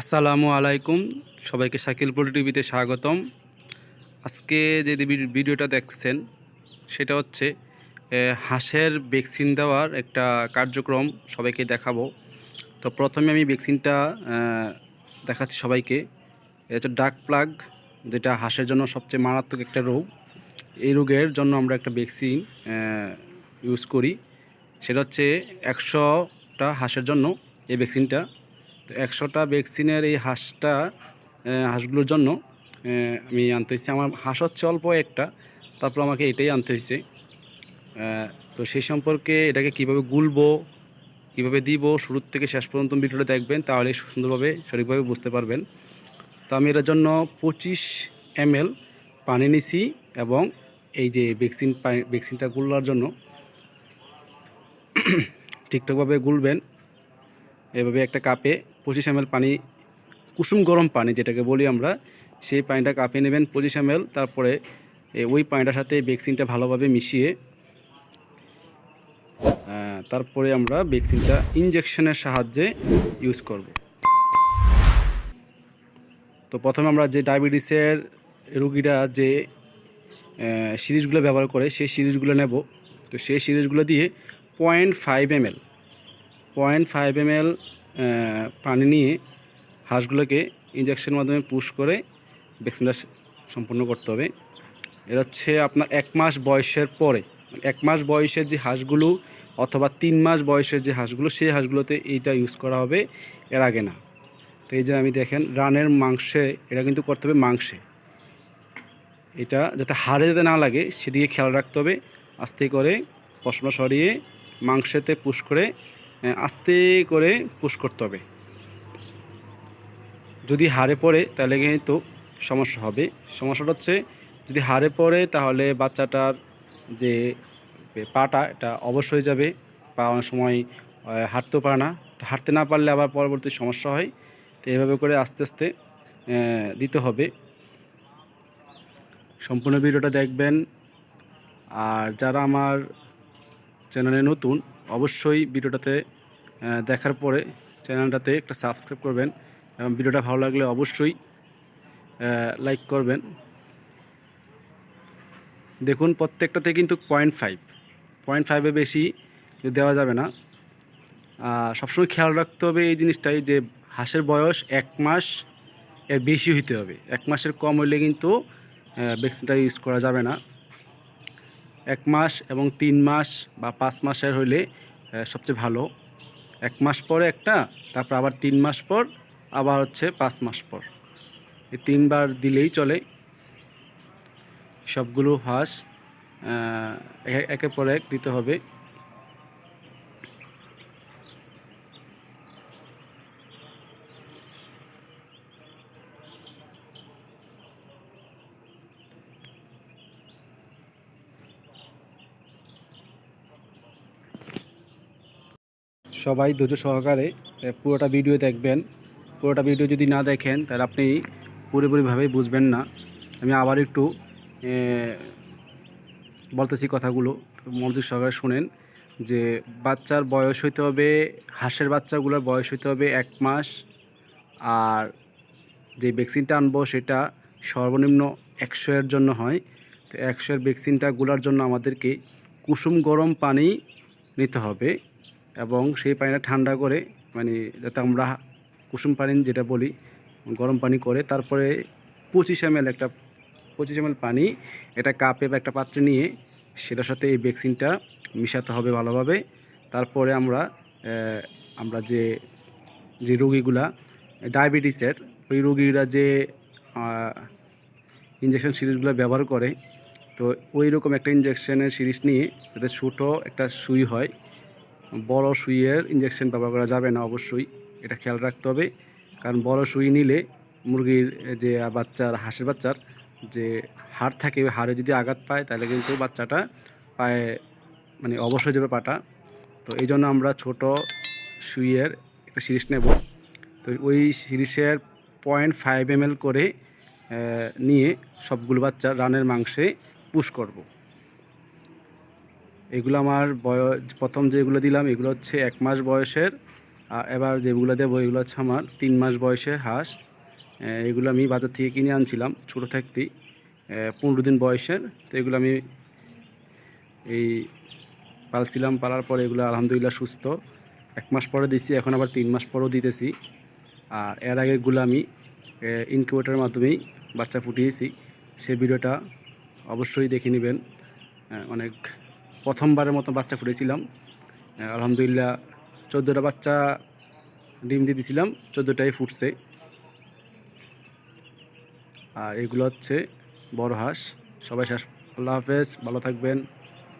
আসসালামু আলাইকুম। সবাইকে শাকিল পোল্ট্রি টিভিতে স্বাগতম। আজকে যে ভিডিওটা দেখতেছেন, সেটা হচ্ছে হাঁসের ভ্যাকসিন দেওয়ার একটা কার্যক্রম সবাইকে দেখাবো। তো প্রথমে আমি ভ্যাকসিনটা দেখাচ্ছি সবাইকে। এটা হচ্ছে ডাক প্লাগ, যেটা হাঁসের জন্য সবচেয়ে মারাত্মক একটা রোগ। এই রোগের জন্য আমরা একটা ভ্যাকসিন ইউজ করি। সেটা হচ্ছে একশোটা হাঁসের জন্য এই ভ্যাকসিনটা। তো একশোটা ভ্যাকসিনের এই হাঁসটা হাঁসগুলোর জন্য আমি আনতে হয়েছি। আমার হাঁস হচ্ছে অল্প একটা, তারপর আমাকে এটাই আনতে হয়েছে। তো সেই সম্পর্কে এটাকে কীভাবে গুলবো, কীভাবে দিব শুরু থেকে শেষ পর্যন্ত ভিডিওটা দেখবেন, তাহলে সুন্দরভাবে, সঠিকভাবে বুঝতে পারবেন। তো আমি এটার জন্য পঁচিশ এম পানি নিছি এবং এই যে ভ্যাকসিন ভ্যাকসিনটা গুলার জন্য ঠিকঠাকভাবে গুলবেন। এভাবে একটা কাপে পঁচিশ এম পানি, কুসুম গরম পানি যেটাকে বলি আমরা, সেই পানিটা কাপে নেবেন পঁচিশ এম তারপরে ওই পানিটার সাথে ভ্যাকসিনটা ভালোভাবে মিশিয়ে তারপরে আমরা ভ্যাকসিনটা ইনজেকশনের সাহায্যে ইউজ করব। তো প্রথমে আমরা যে ডায়াবেটিসের রুগীরা যে সিরিজগুলো ব্যবহার করে, সেই সিরিজগুলো নেব। তো সেই সিরিজগুলো দিয়ে point five M L point five M পানি নিয়ে হাঁসগুলোকে ইঞ্জেকশনের মাধ্যমে পুশ করে ভ্যাকসিনটা সম্পূর্ণ করতে হবে। এটা হচ্ছে আপনার এক মাস বয়সের পরে, এক মাস বয়সের যে হাঁসগুলো অথবা তিন মাস বয়সের যে হাঁসগুলো, সেই হাঁসগুলোতে এইটা ইউজ করা হবে এর আগে না। তো এই যে আমি দেখেন, রানের মাংসে, এটা কিন্তু করতে হবে মাংসে। এটা যাতে হাড়ে যাতে না লাগে, সেদিকে খেয়াল রাখতে হবে। আস্তে করে পশমা সরিয়ে মাংসেতে পুশ করে আস্তে করে পুশ করতে হবে। যদি হারে পড়ে তাহলে কিন্তু সমস্যা হবে। সমস্যাটা হচ্ছে যদি হারে পড়ে তাহলে বাচ্চাটার যে পাটা, এটা অবশ হয়ে যাবে পা অনেক সময় হাঁটতেও পারে না। হাঁটতে না পারলে আবার পরবর্তী সমস্যা হয়। তো এভাবে করে আস্তে আস্তে দিতে হবে। সম্পূর্ণ ভিডিওটা দেখবেন। আর যারা আমার চ্যানেলে নতুন অবশ্যই ভিডিওটাতে দেখার পরে চ্যানেলটাতে একটা সাবস্ক্রাইব করবেন এবং ভিডিওটা ভালো লাগলে অবশ্যই লাইক করবেন। দেখুন, প্রত্যেকটাতে কিন্তু পয়েন্ট ফাইভ পয়েন্ট ফাইভে বেশি দেওয়া যাবে না। সবসময় খেয়াল রাখতে হবে এই জিনিসটাই যে হাঁসের বয়স এক মাস এর বেশি হইতে হবে। এক মাসের কম হইলে কিন্তু ভ্যাকসিনটা ইউজ করা যাবে না। এক মাস এবং তিন মাস বা পাঁচ মাসের হইলে সবচেয়ে ভালো। এক মাস পরে একটা, তারপর আবার তিন মাস পর, আবার হচ্ছে পাঁচ মাস পর। এই তিনবার দিলেই চলে। সবগুলো হাঁস একের পর এক দিতে হবে। সবাই ধৈর্য সহকারে পুরোটা ভিডিও দেখবেন। পুরোটা ভিডিও যদি না দেখেন, তাহলে আপনি পুরোপুরিভাবে বুঝবেন না। আমি আবার একটু বলতেছি কথাগুলো, মনোযোগ সহকারে শুনেন, যে বাচ্চার বয়স হইতে হবে, হাঁসের বাচ্চাগুলোর বয়স হইতে হবে এক মাস, আর যে ভ্যাকসিনটা আনব সেটা সর্বনিম্ন একশো এর জন্য হয়। তো একশো এর ভ্যাকসিনটা গুলার জন্য আমাদেরকে কুসুম গরম পানি নিতে হবে। এবং সেই পানিটা ঠান্ডা করে মানে যাতে আমরা কুসুম পানি যেটা বলি, গরম পানি করে, তারপরে পঁচিশ এম একটা, পঁচিশ এম পানি এটা কাপে বা একটা পাত্রে নিয়ে সেটার সাথে এই ভ্যাকসিনটা মিশাতে হবে ভালোভাবে। তারপরে আমরা আমরা যে যে রোগীগুলা, ডায়াবেটিসের, ওই রোগীরা যে ইঞ্জেকশন সিরিজগুলো ব্যবহার করে, তো ওই রকম একটা ইঞ্জেকশনের সিরিজ নিয়ে যাতে ছোটো একটা সুই হয় বড় সুইয়ের ইঞ্জেকশন ব্যবহার করা যাবে না অবশ্যই, এটা খেয়াল রাখতে হবে। কারণ বড় সুই নিলে মুরগির যে বাচ্চার, হাঁসের বাচ্চার যে হাড় থাকে, ওই হাড়ে যদি আঘাত পায়, তাহলে কিন্তু বাচ্চাটা পায়ে মানে অবশ হয়ে যাবে পাটা। তো এই জন্য আমরা ছোট সুইয়ের একটা সিরিজ নেব। তো ওই সিরিজের পয়েন্ট ফাইভ এম করে নিয়ে সবগুলো বাচ্চা রানের মাংসে পুশ করব। এগুলো আমার বয়স, প্রথম যেগুলো দিলাম, এগুলো হচ্ছে এক মাস বয়সের এবার যেগুলো দেবো, এগুলো হচ্ছে আমার তিন মাস বয়সের হাঁস। এগুলো আমি বাজার থেকে কিনে আনছিলাম ছোটো থাকতেই পনেরো দিন বয়সের, তো এগুলো আমি এই পালছিলাম, পালার পরে এগুলো আলহামদুলিল্লাহ সুস্থ। এক মাস পরে দিছি, এখন আবার তিন মাস পরেও দিতেছি। আর এর আগেরগুলো আমি ইনকিউবেটারের মাধ্যমেই বাচ্চা ফুটিয়েছি। সে ভিডিওটা অবশ্যই দেখে নেবেন। অনেক প্রথমবারের মতো বাচ্চা ফুটেছিলাম। আলহামদুলিল্লাহ চোদ্দোটা বাচ্চা ডিম দিয়ে দিয়েছিলাম চোদ্দোটাই ফুটছে। আর এগুলো হচ্ছে বড় হাঁস। সবাই শেষ আল্লাহ হাফেজ, ভালো থাকবেন।